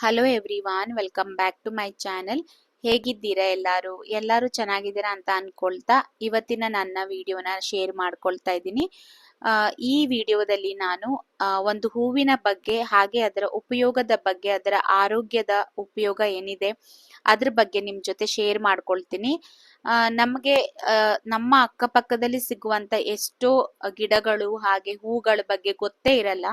Hello everyone welcome back to my channel ಹೇಗಿದ್ದೀರಾ ಎಲ್ಲರೂ? ಎಲ್ಲರೂ ಚೆನ್ನಾಗಿದ್ದೀರಾ ಅಂತ ಅನ್ಕೊಳ್ತಾ ಇವತ್ತಿನ ನನ್ನ ವಿಡಿಯೋನ ಶೇರ್ ಮಾಡ್ಕೊಳ್ತಾ ಇದ್ದೀನಿ. ಈ ವಿಡಿಯೋದಲ್ಲಿ ನಾನು ಒಂದು ಹೂವಿನ ಬಗ್ಗೆ, ಹಾಗೆ ಅದರ ಉಪಯೋಗದ ಬಗ್ಗೆ, ಅದರ ಆರೋಗ್ಯದ ಉಪಯೋಗ ಏನಿದೆ ಅದ್ರ ಬಗ್ಗೆ ನಿಮ್ ಜೊತೆ ಶೇರ್ ಮಾಡ್ಕೊಳ್ತೀನಿ. ನಮಗೆ ನಮ್ಮ ಅಕ್ಕಪಕ್ಕದಲ್ಲಿ ಸಿಗುವಂತ ಎಷ್ಟೋ ಗಿಡಗಳು ಹಾಗೆ ಹೂಗಳ ಬಗ್ಗೆ ಗೊತ್ತೇ ಇರಲ್ಲ.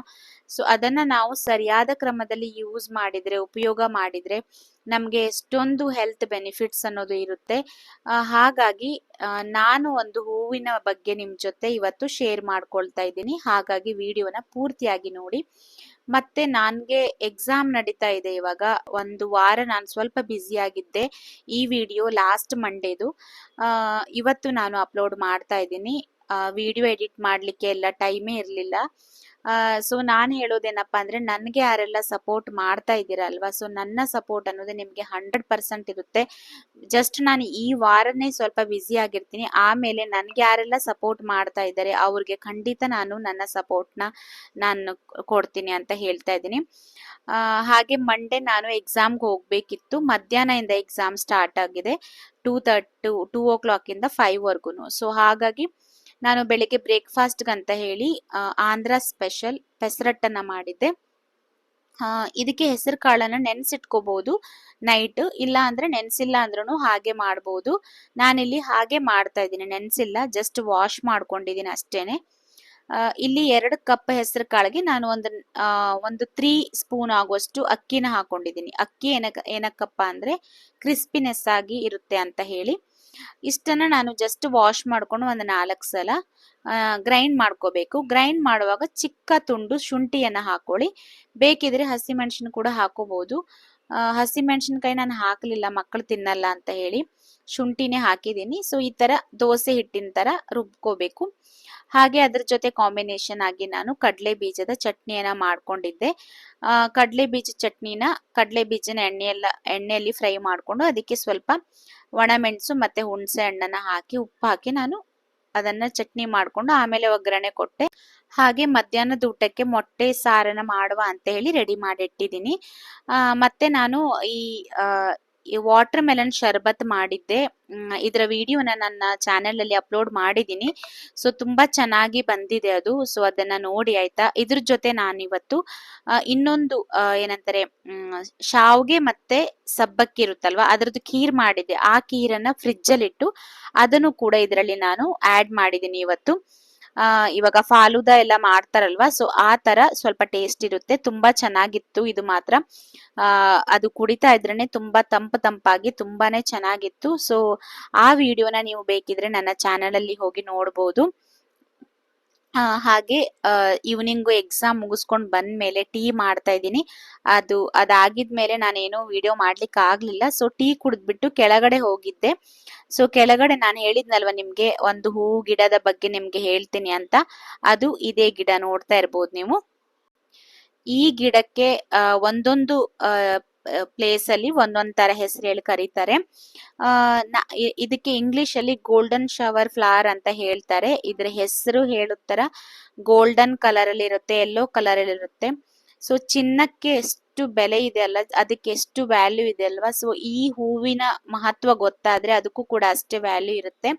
ಸೊ ಅದನ್ನ ನಾವು ಸರಿಯಾದ ಕ್ರಮದಲ್ಲಿ ಯೂಸ್ ಮಾಡಿದ್ರೆ, ಉಪಯೋಗ ಮಾಡಿದ್ರೆ ನಮ್ಗೆ ಎಷ್ಟೊಂದು ಹೆಲ್ತ್ ಬೆನಿಫಿಟ್ಸ್ ಅನ್ನೋದು ಇರುತ್ತೆ. ಹಾಗಾಗಿ ನಾನು ಒಂದು ಹೂವಿನ ಬಗ್ಗೆ ನಿಮ್ ಜೊತೆ ಇವತ್ತು ಶೇರ್ ಮಾಡ್ಕೊಳ್ತಾ ಇದ್ದೀನಿ. ಹಾಗಾಗಿ ವಿಡಿಯೋನ ಪೂರ್ತಿಯಾಗಿ ನೋಡಿ. ಮತ್ತೆ ನನ್ಗೆ ಎಕ್ಸಾಮ್ ನಡೀತಾ ಇದೆ ಇವಾಗ. ಒಂದು ವಾರ ನಾನು ಸ್ವಲ್ಪ ಬ್ಯುಸಿ ಆಗಿದ್ದೆ. ಈ ವಿಡಿಯೋ ಲಾಸ್ಟ್ ಮಂಡೇದು ಇವತ್ತು ನಾನು ಅಪ್ಲೋಡ್ ಮಾಡ್ತಾ ಇದ್ದೀನಿ. ವಿಡಿಯೋ ಎಡಿಟ್ ಮಾಡ್ಲಿಕ್ಕೆ ಎಲ್ಲ ಟೈಮೇ ಇರಲಿಲ್ಲ. ಸೊ ನಾನು ಹೇಳೋದೇನಪ್ಪಾ ಅಂದ್ರೆ ನನ್ಗೆ ಯಾರೆಲ್ಲ ಸಪೋರ್ಟ್ ಮಾಡ್ತಾ ಇದ್ದೀರಾ ಅಲ್ವಾ ಸೊ ನನ್ನ ಸಪೋರ್ಟ್ ಅನ್ನೋದು ನಿಮ್ಗೆ ಹಂಡ್ರೆಡ್ ಪರ್ಸೆಂಟ್ ಇರುತ್ತೆ. ಜಸ್ಟ್ ನಾನು ಈ ವಾರನೇ ಸ್ವಲ್ಪ ಬ್ಯುಸಿ ಆಗಿರ್ತೀನಿ. ಆಮೇಲೆ ನನ್ಗೆ ಯಾರೆಲ್ಲ ಸಪೋರ್ಟ್ ಮಾಡ್ತಾ ಇದ್ದಾರೆ, ಅವ್ರಿಗೆ ಖಂಡಿತ ನಾನು ನನ್ನ ಸಪೋರ್ಟ್ನ ನಾನು ಕೊಡ್ತೀನಿ ಅಂತ ಹೇಳ್ತಾ ಇದ್ದೀನಿ. ಹಾಗೆ ಮಂಡೇ ನಾನು ಎಕ್ಸಾಮ್ಗೆ ಹೋಗ್ಬೇಕಿತ್ತು. ಮಧ್ಯಾಹ್ನದಿಂದ ಎಕ್ಸಾಮ್ ಸ್ಟಾರ್ಟ್ ಆಗಿದೆ. Two thirty two o'clock ಇಂದ ಫೈವ್ ವರ್ಗುನು. ಸೊ ಹಾಗಾಗಿ ನಾನು ಬೆಳಿಗ್ಗೆ ಬ್ರೇಕ್ಫಾಸ್ಟ್ ಅಂತ ಹೇಳಿ ಆಂಧ್ರ ಸ್ಪೆಷಲ್ ಪೆಸರಟ್ಟನ್ನ ಮಾಡಿದ್ದೆ. ಇದಕ್ಕೆ ಹೆಸರು ಕಾಳನ್ನು ನೆನ್ಸಿಟ್ಕೋಬಹುದು ನೈಟ್. ಇಲ್ಲ ಅಂದ್ರೆ ನೆನೆಸಿಲ್ಲ ಅಂದ್ರೂ ಹಾಗೆ ಮಾಡ್ಬೋದು. ನಾನಿಲ್ಲಿ ಹಾಗೆ ಮಾಡ್ತಾ ಇದ್ದೀನಿ, ನೆನ್ಸಿಲ್ಲ, ಜಸ್ಟ್ ವಾಶ್ ಮಾಡ್ಕೊಂಡಿದ್ದೀನಿ ಅಷ್ಟೇನೆ. ಇಲ್ಲಿ ಎರಡು ಕಪ್ ಹೆಸರು ಕಾಳಿಗೆ ನಾನು ಒಂದು ಒಂದು ತ್ರೀ ಸ್ಪೂನ್ ಆಗುವಷ್ಟು ಅಕ್ಕಿನ ಹಾಕೊಂಡಿದ್ದೀನಿ. ಅಕ್ಕಿ ಏನಕ್ಕ ಏನಕ್ಕಪ್ಪ ಅಂದ್ರೆ ಕ್ರಿಸ್ಪಿನೆಸ್ ಆಗಿ ಇರುತ್ತೆ ಅಂತ ಹೇಳಿ. ಇಷ್ಟನ್ನ ನಾನು ಜಸ್ಟ್ ವಾಶ್ ಮಾಡ್ಕೊಂಡು ಒಂದು ನಾಲ್ಕು ಸಲ ಗ್ರೈಂಡ್ ಮಾಡ್ಕೋಬೇಕು. ಗ್ರೈಂಡ್ ಮಾಡುವಾಗ ಚಿಕ್ಕ ತುಂಡು ಶುಂಠಿಯನ್ನ ಹಾಕೊಳ್ಳಿ. ಬೇಕಿದ್ರೆ ಹಸಿಮೆಣಸಿನ ಕೂಡ ಹಾಕೋಬಹುದು ಹಸಿಮೆಣಸಿನಕಾಯಿ ನಾನು ಹಾಕಲಿಲ್ಲ ಮಕ್ಕಳು ತಿನ್ನಲ್ಲ ಅಂತ ಹೇಳಿ ಶುಂಠಿನೇ ಹಾಕಿದ್ದೀನಿ. ಸೊ ಈ ತರ ದೋಸೆ ಹಿಟ್ಟಿನ ತರ ರುಬ್ಕೋಬೇಕು. ಹಾಗೆ ಅದ್ರ ಜೊತೆ ಕಾಂಬಿನೇಷನ್ ಆಗಿ ನಾನು ಕಡಲೆ ಬೀಜದ ಚಟ್ನಿಯನ್ನ ಮಾಡ್ಕೊಂಡಿದ್ದೆ. ಕಡಲೆ ಬೀಜ ಚಟ್ನಿನ ಕಡಲೆ ಬೀಜನ ಎಣ್ಣೆಯೆಲ್ಲ, ಎಣ್ಣೆಯಲ್ಲಿ ಫ್ರೈ ಮಾಡ್ಕೊಂಡು ಅದಕ್ಕೆ ಸ್ವಲ್ಪ ಒಣಮೆಣಸು ಮತ್ತೆ ಹುಣಸೆ ಹಣ್ಣನ್ನ ಹಾಕಿ ಉಪ್ಪು ಹಾಕಿ ನಾನು ಅದನ್ನ ಚಟ್ನಿ ಮಾಡ್ಕೊಂಡು ಆಮೇಲೆ ಒಗ್ಗರಣೆ ಕೊಟ್ಟೆ. ಹಾಗೆ ಮಧ್ಯಾಹ್ನದ ಊಟಕ್ಕೆ ಮೊಟ್ಟೆ, ಸಾರನ್ನ ಮಾಡುವ ಅಂತ ಹೇಳಿ ರೆಡಿ ಮಾಡಿಟ್ಟಿದ್ದೀನಿ ಮತ್ತು ನಾನು ಈ ವಾಟರ್ ಮೆಲನ್ ಶರ್ಬತ್ ಮಾಡಿದ್ದೆ. ಇದರ ವಿಡಿಯೋನ ನನ್ನ ಚಾನೆಲ್ ಅಲ್ಲಿ ಅಪ್ಲೋಡ್ ಮಾಡಿದ್ದೀನಿ. ಸೊ ತುಂಬಾ ಚೆನ್ನಾಗಿ ಬಂದಿದೆ ಅದು. ಸೊ ಅದನ್ನ ನೋಡಿ, ಆಯ್ತಾ? ಇದ್ರ ಜೊತೆ ನಾನಿವತ್ತು ಇವತ್ತು ಇನ್ನೊಂದು ಏನಂತಾರೆ ಶಾವ್ಗೆ ಮತ್ತೆ ಸಬ್ಬಕ್ಕಿ ಇರುತ್ತಲ್ವಾ, ಅದರದ್ದು ಖೀರ್ ಮಾಡಿದ್ದೆ. ಆ ಖೀರನ್ನ ಫ್ರಿಜ್ ಅಲ್ಲಿ ಇಟ್ಟು ಅದನ್ನು ಕೂಡ ಇದರಲ್ಲಿ ನಾನು ಆಡ್ ಮಾಡಿದ್ದೀನಿ ಇವತ್ತು. ಇವಾಗ ಫಾಲೂದ ಎಲ್ಲ ಮಾಡ್ತಾರಲ್ವಾ? ಸೊ ಆ ತರ ಸ್ವಲ್ಪ ಟೇಸ್ಟ್ ಇರುತ್ತೆ. ತುಂಬಾ ಚೆನ್ನಾಗಿತ್ತು ಇದು ಮಾತ್ರ. ಅದು ಕುಡಿತಾ ಇದ್ರೇನೆ ತುಂಬಾ ತಂಪು ತಂಪಾಗಿ ತುಂಬಾನೇ ಚೆನ್ನಾಗಿತ್ತು. ಸೊ ಆ ವಿಡಿಯೋನ ನೀವು ಬೇಕಿದ್ರೆ ನನ್ನ ಚಾನೆಲ್ ಅಲ್ಲಿ ಹೋಗಿ ನೋಡ್ಬೋದು. ಹಾಗೆ ಈವ್ನಿಂಗು ಎಕ್ಸಾಮ್ ಮುಗಿಸ್ಕೊಂಡ್ ಬಂದ ಮೇಲೆ ಟೀ ಮಾಡ್ತಾ ಇದ್ದೀನಿ. ಅದು, ಅದಾಗಿದ್ಮೇಲೆ ನಾನೇನು ವಿಡಿಯೋ ಮಾಡ್ಲಿಕ್ಕೆ ಆಗ್ಲಿಲ್ಲ. ಸೊ ಟೀ ಕುಡಿದ್ಬಿಟ್ಟು ಕೆಳಗಡೆ ಹೋಗಿದ್ದೆ. ಸೊ ಕೆಳಗಡೆ ನಾನು ಹೇಳಿದ್ನಲ್ವಾ ನಿಮ್ಗೆ, ಒಂದು ಹೂ ಗಿಡದ ಬಗ್ಗೆ ನಿಮ್ಗೆ ಹೇಳ್ತೀನಿ ಅಂತ. ಅದು ಇದೇ ಗಿಡ ನೋಡ್ತಾ ಇರ್ಬೋದು ನೀವು. ಈ ಗಿಡಕ್ಕೆ ಒಂದೊಂದು ಪ್ಲೇಸ್ ಅಲ್ಲಿ ಒಂದೊಂದ್ ತರ ಹೆಸರು ಹೇಳಿ ಕರೀತಾರೆ ಇದಕ್ಕೆ ಇಂಗ್ಲಿಷ್ ಅಲ್ಲಿ ಗೋಲ್ಡನ್ ಶವರ್ ಫ್ಲವರ್ ಅಂತ ಹೇಳ್ತಾರೆ. ಇದ್ರ ಹೆಸರು ಹೇಳುತ್ತರ ಗೋಲ್ಡನ್ ಕಲರ್ ಅಲ್ಲಿ ಇರುತ್ತೆ ಯೆಲ್ಲೋ ಕಲರ್ ಅಲ್ಲಿ ಇರುತ್ತೆ. ಸೊ ಚಿನ್ನಕ್ಕೆ ಎಷ್ಟು ಬೆಲೆ ಇದೆ ಅಲ್ಲ, ಅದಕ್ಕೆ ಎಷ್ಟು ವ್ಯಾಲ್ಯೂ ಇದೆ ಅಲ್ವಾ? ಸೊ ಈ ಹೂವಿನ ಮಹತ್ವ ಗೊತ್ತಾದ್ರೆ ಅದಕ್ಕೂ ಕೂಡ ಅಷ್ಟೇ ವ್ಯಾಲ್ಯೂ ಇರುತ್ತೆ.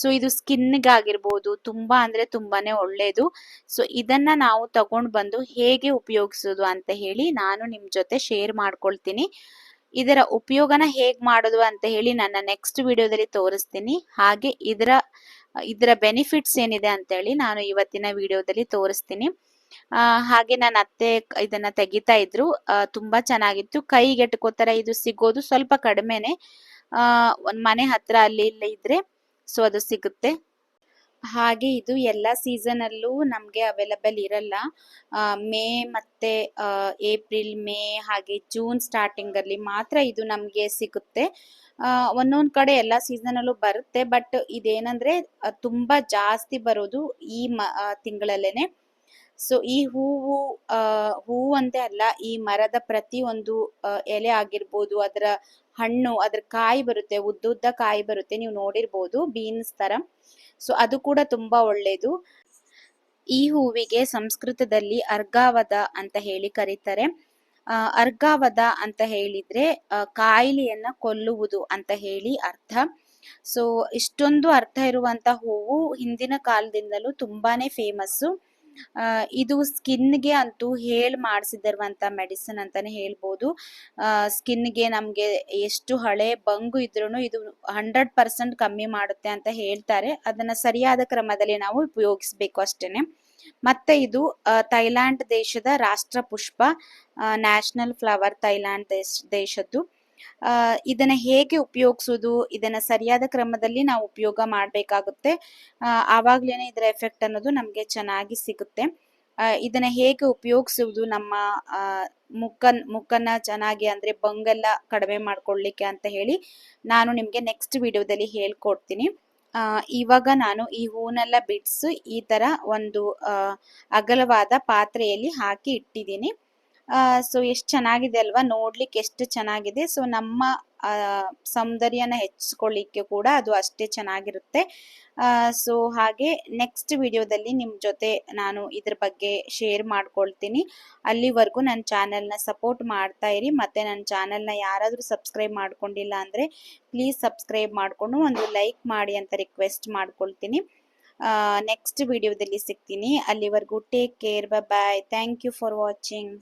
ಸೊ ಇದು ಸ್ಕಿನ್ ಆಗಿರ್ಬೋದು ತುಂಬಾ ಅಂದ್ರೆ ತುಂಬಾನೇ ಒಳ್ಳೇದು. ಸೊ ಇದನ್ನ ನಾವು ತಗೊಂಡ್ ಬಂದು ಹೇಗೆ ಉಪಯೋಗಿಸೋದು ಅಂತ ಹೇಳಿ ನಾನು ನಿಮ್ ಜೊತೆ ಶೇರ್ ಮಾಡ್ಕೊಳ್ತೀನಿ. ಇದರ ಉಪಯೋಗನ ಹೇಗ್ ಮಾಡೋದು ಅಂತ ಹೇಳಿ ನನ್ನ ನೆಕ್ಸ್ಟ್ ವಿಡಿಯೋದಲ್ಲಿ ತೋರಿಸ್ತೀನಿ. ಹಾಗೆ ಇದರ ಇದರ ಬೆನಿಫಿಟ್ಸ್ ಏನಿದೆ ಅಂತ ಹೇಳಿ ನಾನು ಇವತ್ತಿನ ವಿಡಿಯೋದಲ್ಲಿ ತೋರಿಸ್ತೀನಿ. ಹಾಗೆ ನನ್ನ ಅತ್ತೆ ಇದನ್ನ ತೆಗಿತಾ ಇದ್ರು. ತುಂಬಾ ಚೆನ್ನಾಗಿತ್ತು. ಕೈಗೆಟಕೋತರ ಇದು ಸಿಗೋದು ಸ್ವಲ್ಪ ಕಡಿಮೆನೆ. ಒಂದ್ ಮನೆ ಹತ್ರ ಅಲ್ಲಿ ಇಲ್ಲಿ ಇದ್ರೆ ಸೊ ಅದು ಸಿಗುತ್ತೆ ಹಾಗೆ ಇದು ಎಲ್ಲ ಸೀಸನ್ ಅಲ್ಲೂ ನಮ್ಗೆ ಅವೈಲಬಲ್ ಇರಲ್ಲ. ಮೇ ಮತ್ತೆ ಏಪ್ರಿಲ್, ಮೇ ಹಾಗೆ ಜೂನ್ ಸ್ಟಾರ್ಟಿಂಗ್ ಅಲ್ಲಿ ಮಾತ್ರ ಇದು ನಮಗೆ ಸಿಗುತ್ತೆ. ಒಂದೊಂದು ಕಡೆ ಎಲ್ಲ ಸೀಸನ್ ಅಲ್ಲೂ ಬರುತ್ತೆ. ಬಟ್ ಇದೇನಂದ್ರೆ ತುಂಬ ಜಾಸ್ತಿ ಬರೋದು ಈ ಮ ತಿಂಗಳಲ್ಲೇ ಸೊ ಈ ಹೂವು ಹೂವು ಅಂತೆ ಅಲ್ಲ, ಈ ಮರದ ಪ್ರತಿ ಒಂದು ಎಲೆ ಆಗಿರ್ಬೋದು, ಅದರ ಹಣ್ಣು, ಅದ್ರ ಕಾಯಿ ಬರುತ್ತೆ, ಉದ್ದುದ್ದ ಕಾಯಿ ಬರುತ್ತೆ, ನೀವು ನೋಡಿರ್ಬೋದು, ಬೀನ್ಸ್ ತರ. ಸೊ ಅದು ಕೂಡ ತುಂಬಾ ಒಳ್ಳೇದು. ಈ ಹೂವಿಗೆ ಸಂಸ್ಕೃತದಲ್ಲಿ ಅರ್ಗಾವದ ಅಂತ ಹೇಳಿ ಕರೀತಾರೆ. ಅರ್ಗಾವದ ಅಂತ ಹೇಳಿದ್ರೆ ಕಾಯಿಲೆಯನ್ನ ಕೊಲ್ಲುವುದು ಅಂತ ಹೇಳಿ ಅರ್ಥ. ಸೊ ಇಷ್ಟೊಂದು ಅರ್ಥ ಇರುವಂತ ಹೂವು ಹಿಂದಿನ ಕಾಲದಿಂದಲೂ ತುಂಬಾನೇ ಫೇಮಸ್ಸು ಇದು ಸ್ಕಿನ್ಗೆ ಅಂತೂ ಹೇಳಿ ಮಾಡಿಸಿದಿರುವಂತ ಮೆಡಿಸಿನ್ ಅಂತಾನೆ ಹೇಳ್ಬೋದು. ಸ್ಕಿನ್ಗೆ ನಮಗೆ ಎಷ್ಟು ಹಳೆ ಬಂಗು ಇದ್ರೂ ಇದು ಹಂಡ್ರೆಡ್ ಪರ್ಸೆಂಟ್ ಕಮ್ಮಿ ಮಾಡುತ್ತೆ ಅಂತ ಹೇಳ್ತಾರೆ. ಅದನ್ನ ಸರಿಯಾದ ಕ್ರಮದಲ್ಲಿ ನಾವು ಉಪಯೋಗಿಸ್ಬೇಕು ಅಷ್ಟೇನೆ. ಮತ್ತೆ ಇದು ಥೈಲ್ಯಾಂಡ್ ದೇಶದ ರಾಷ್ಟ್ರ ಪುಷ್ಪ ನ್ಯಾಷನಲ್ ಫ್ಲವರ್ ಥೈಲ್ಯಾಂಡ್ ದೇಶ, ದೇಶದ್ದು. ಇದನ್ನ ಹೇಗೆ ಉಪಯೋಗಿಸೋದು ಇದನ್ನ ಸರಿಯಾದ ಕ್ರಮದಲ್ಲಿ ನಾವು ಉಪಯೋಗ ಮಾಡಬೇಕಾಗುತ್ತೆ. ಆವಾಗ್ಲೇನೆ ಇದರ ಎಫೆಕ್ಟ್ ಅನ್ನೋದು ನಮ್ಗೆ ಚೆನ್ನಾಗಿ ಸಿಗುತ್ತೆ. ಇದನ್ನ ಹೇಗೆ ಉಪಯೋಗಿಸುವುದು ನಮ್ಮ ಆ, ಮುಖನ್ ಚೆನ್ನಾಗಿ ಅಂದ್ರೆ ಬಂಗೆಲ್ಲ ಕಡಿಮೆ ಮಾಡ್ಕೊಳ್ಳಿಕ್ಕೆ ಅಂತ ಹೇಳಿ ನಾನು ನಿಮ್ಗೆ ನೆಕ್ಸ್ಟ್ ವಿಡಿಯೋದಲ್ಲಿ ಹೇಳ್ಕೊಡ್ತೀನಿ. ಇವಾಗ ನಾನು ಈ ಹೂನೆಲ್ಲ ಬಿಡ್ಸು ಈ ತರ ಒಂದು ಅಗಲವಾದ ಪಾತ್ರೆಯಲ್ಲಿ ಹಾಕಿ ಇಟ್ಟಿದ್ದೀನಿ. ಸೊ ಎಷ್ಟು ಚೆನ್ನಾಗಿದೆ ಅಲ್ವಾ? ನೋಡ್ಲಿಕ್ಕೆ ಎಷ್ಟು ಚೆನ್ನಾಗಿದೆ. ಸೊ ನಮ್ಮ ಸೌಂದರ್ಯನ ಹೆಚ್ಚಿಸ್ಕೊಳ್ಳಿಕ್ಕೆ ಕೂಡ ಅದು ಅಷ್ಟೇ ಚೆನ್ನಾಗಿರುತ್ತೆ. ಸೊ ಹಾಗೆ ನೆಕ್ಸ್ಟ್ ವಿಡಿಯೋದಲ್ಲಿ ನಿಮ್ಮ ಜೊತೆ ನಾನು ಇದ್ರ ಬಗ್ಗೆ ಶೇರ್ ಮಾಡ್ಕೊಳ್ತೀನಿ. ಅಲ್ಲಿವರೆಗೂ ನನ್ನ ಚಾನೆಲ್ನ ಸಪೋರ್ಟ್ ಮಾಡ್ತಾ ಇರಿ. ಮತ್ತೆ ನನ್ನ ಚಾನಲ್ನ ಯಾರಾದರೂ ಸಬ್ಸ್ಕ್ರೈಬ್ ಮಾಡ್ಕೊಂಡಿಲ್ಲ ಅಂದರೆ ಪ್ಲೀಸ್ ಸಬ್ಸ್ಕ್ರೈಬ್ ಮಾಡಿಕೊಂಡು ಒಂದು ಲೈಕ್ ಮಾಡಿ ಅಂತ ರಿಕ್ವೆಸ್ಟ್ ಮಾಡ್ಕೊಳ್ತೀನಿ. ನೆಕ್ಸ್ಟ್ ವಿಡಿಯೋದಲ್ಲಿ ಸಿಗ್ತೀನಿ. ಅಲ್ಲಿವರೆಗೂ take care bye thank you for watching